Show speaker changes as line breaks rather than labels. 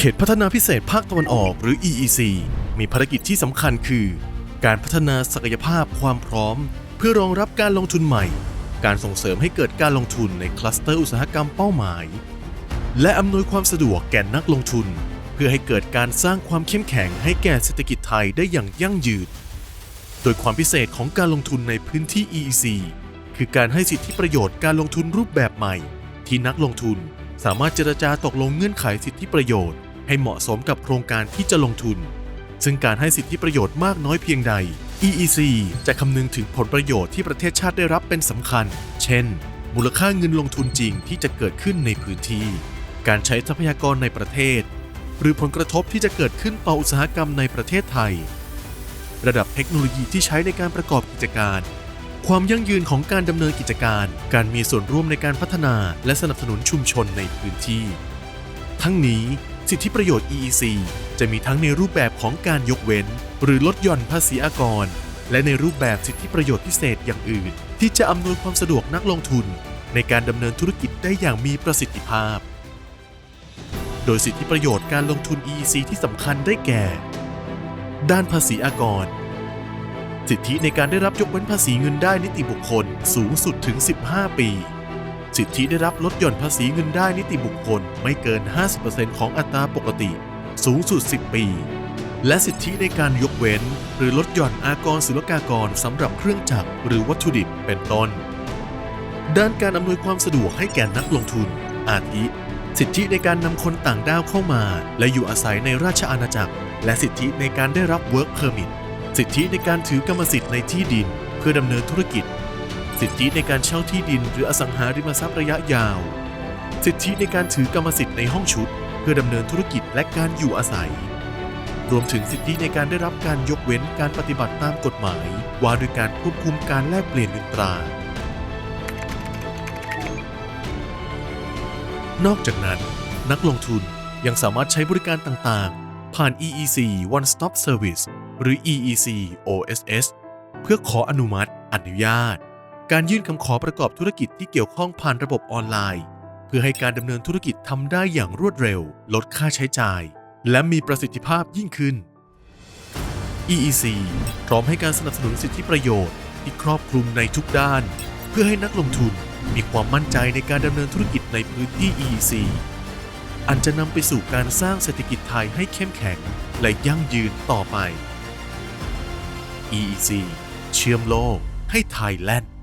เขตพัฒนาพิเศษภาคตะวันออกหรือ EEC มีภารกิจที่สำคัญคือ การพัฒนาศักยภาพความพร้อม เพื่อรองรับการลงทุนใหม่ การส่งเสริมให้เกิดการลงทุนในคลัสเตอร์อุตสาหกรรมเป้าหมาย และอำนวยความสะดวกแก่นักลงทุน เพื่อให้เกิดการสร้างความเข้มแข็งให้แก่เศรษฐกิจไทยได้อย่างยั่งยืน โดยความพิเศษของการลงทุนในพื้นที่ EEC คือการให้สิทธิประโยชน์การลงทุนรูปแบบใหม่ ที่นักลงทุนสามารถเจรจาตกลงเงื่อนไขสิทธิประโยชน์ ให้เหมาะสมกับโครงการที่จะลงทุน ซึ่งการให้สิทธิประโยชน์มากน้อยเพียงใด EEC จะคำนึงถึงผลประโยชน์ที่ประเทศชาติได้รับเป็นสำคัญ เช่น มูลค่าเงินลงทุนจริงที่จะเกิดขึ้นในพื้นที่ การใช้ทรัพยากรในประเทศ หรือผลกระทบที่จะเกิดขึ้นต่ออุตสาหกรรมในประเทศไทย ระดับเทคโนโลยีที่ใช้ในการประกอบกิจการความยั่งยืนของการดำเนินกิจการ การมีส่วนร่วมในการพัฒนาและสนับสนุนชุมชนในพื้นที่ ทั้งนี้ สิทธิประโยชน์ EEC จะมีทั้งในรูปแบบของการยกเว้น หรือลดหย่อนภาษีอากร และในรูปแบบสิทธิประโยชน์พิเศษอย่างอื่น ที่จะอำนวยความสะดวกนักลงทุน ในการดำเนินธุรกิจได้อย่างมีประสิทธิภาพ โดยสิทธิประโยชน์การลงทุน EEC ที่สำคัญได้แก่ ด้านภาษีอากร สิทธิในการได้รับยกเว้นภาษีเงินได้นิติบุคคลสูงสุดถึง 15 ปี สิทธิได้รับลดหย่อนภาษีเงินได้นิติบุคคลไม่เกิน 50%ของอัตราปกติ สูงสุด 10 ปี และสิทธิในการยกเว้น หรือลดหย่อนอากรศุลกากรสำหรับเครื่องจักรหรือวัตถุดิบเป็นต้น ด้านการอำนวยความสะดวกให้แก่นักลงทุน อาทิ สิทธิในการนำคนต่างด้าวเข้ามา และอยู่อาศัยในราชอาณาจักร และสิทธิในการได้รับ Work Permit สิทธิในการถือกรรมสิทธิ์ในที่ดิน เพื่อดำเนินธุรกิจ สิทธิในการเช่าที่ดินหรืออสังหาริมทรัพย์ระยะยาว สิทธิในการถือกรรมสิทธิ์ในห้องชุด เพื่อดำเนินธุรกิจและการอยู่อาศัย รวมถึงสิทธิในการได้รับการยกเว้นการปฏิบัติตามกฎหมาย ว่าด้วยการควบคุมการแลกเปลี่ยนเงินตรา นอกจากนั้น นักลงทุนยังสามารถใช้บริการต่างๆ ผ่าน EEC One Stop Service หรือ EEC OSS เพื่อขออนุมัติอนุญาต การยื่นคำขอประกอบธุรกิจที่เกี่ยวข้องผ่านระบบออนไลน์ เพื่อให้การดำเนินธุรกิจทำได้อย่างรวดเร็ว ลดค่าใช้จ่าย และมีประสิทธิภาพยิ่งขึ้น EEC พร้อมให้การสนับสนุนสิทธิประโยชน์ที่ครอบคลุมในทุกด้าน เพื่อให้นักลงทุนมีความมั่นใจในการดำเนินธุรกิจในพื้นที่ EEC อันจะนำไปสู่การสร้างเศรษฐกิจไทยให้เข้มแข็ง และยั่งยืนต่อไป EEC เชื่อมโลกให้ไทยแลนด์